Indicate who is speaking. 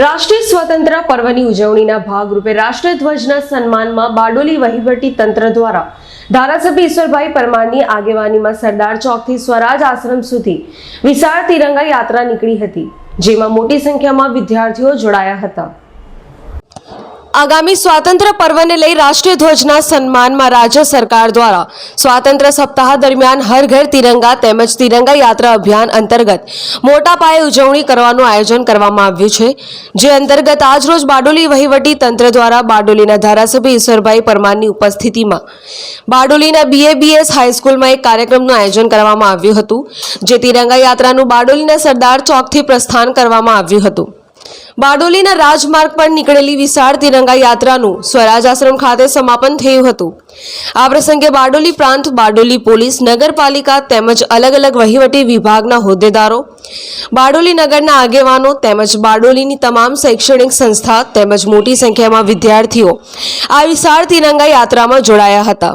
Speaker 1: રાષ્ટ્રીય સ્વતંત્ર પર્વની ઉજવણીના ભાગરૂપે રાષ્ટ્રધ્વજના સન્માનમાં બારડોલી વહીવટી તંત્ર દ્વારા ધારાસભ્ય ઈશ્વરભાઈ પરમારની આગેવાનીમાં સરદાર ચોકથી સ્વરાજ આશ્રમ સુધી વિશાળ તિરંગા યાત્રા નીકળી હતી, જેમાં મોટી સંખ્યામાં વિદ્યાર્થીઓ જોડાયા હતા. આગામી સ્વાતંત્ર્ય પર્વને લઈ રાષ્ટ્રીય ધ્વજના સન્માનમાં રાજ્ય સરકાર દ્વારા સ્વાતંત્ર્ય સપ્તાહ દરમિયાન હર ઘર તિરંગા તેમજ તિરંગા યાત્રા અભિયાન અંતર્ગત મોટા પાયે ઉજવણી કરવાનું આયોજન કરવામાં આવ્યું છે, જે અંતર્ગત આજરોજ બારડોલી વહીવટી તંત્ર દ્વારા બારડોલીના ધારાસભ્ય ઈશ્વરભાઈ પરમારની ઉપસ્થિતિમાં બારડોલીના બીએબીએસ હાઈસ્કૂલમાં એક કાર્યક્રમનું આયોજન કરવામાં આવ્યું હતું, જે તિરંગા યાત્રાનું બારડોલીના સરદાર ચોકથી પ્રસ્થાન કરવામાં આવ્યું હતું. બારડોલીના રાજમાર્ગ પર નીકળેલી વિશાળ તિરંગા યાત્રાનું સ્વરાજ આશ્રમ ખાતે સમાપન થયું હતું. આ પ્રસંગે બારડોલી પ્રાંત, બારડોલી પોલીસ, નગરપાલિકા તેમજ અલગ અલગ વહીવટી વિભાગના હોદ્દેદારો, બારડોલી નગરના આગેવાનો તેમજ બારડોલીની તમામ શૈક્ષણિક સંસ્થા તેમજ મોટી સંખ્યામાં વિદ્યાર્થીઓ આ વિશાળ તિરંગા યાત્રામાં જોડાયા હતા.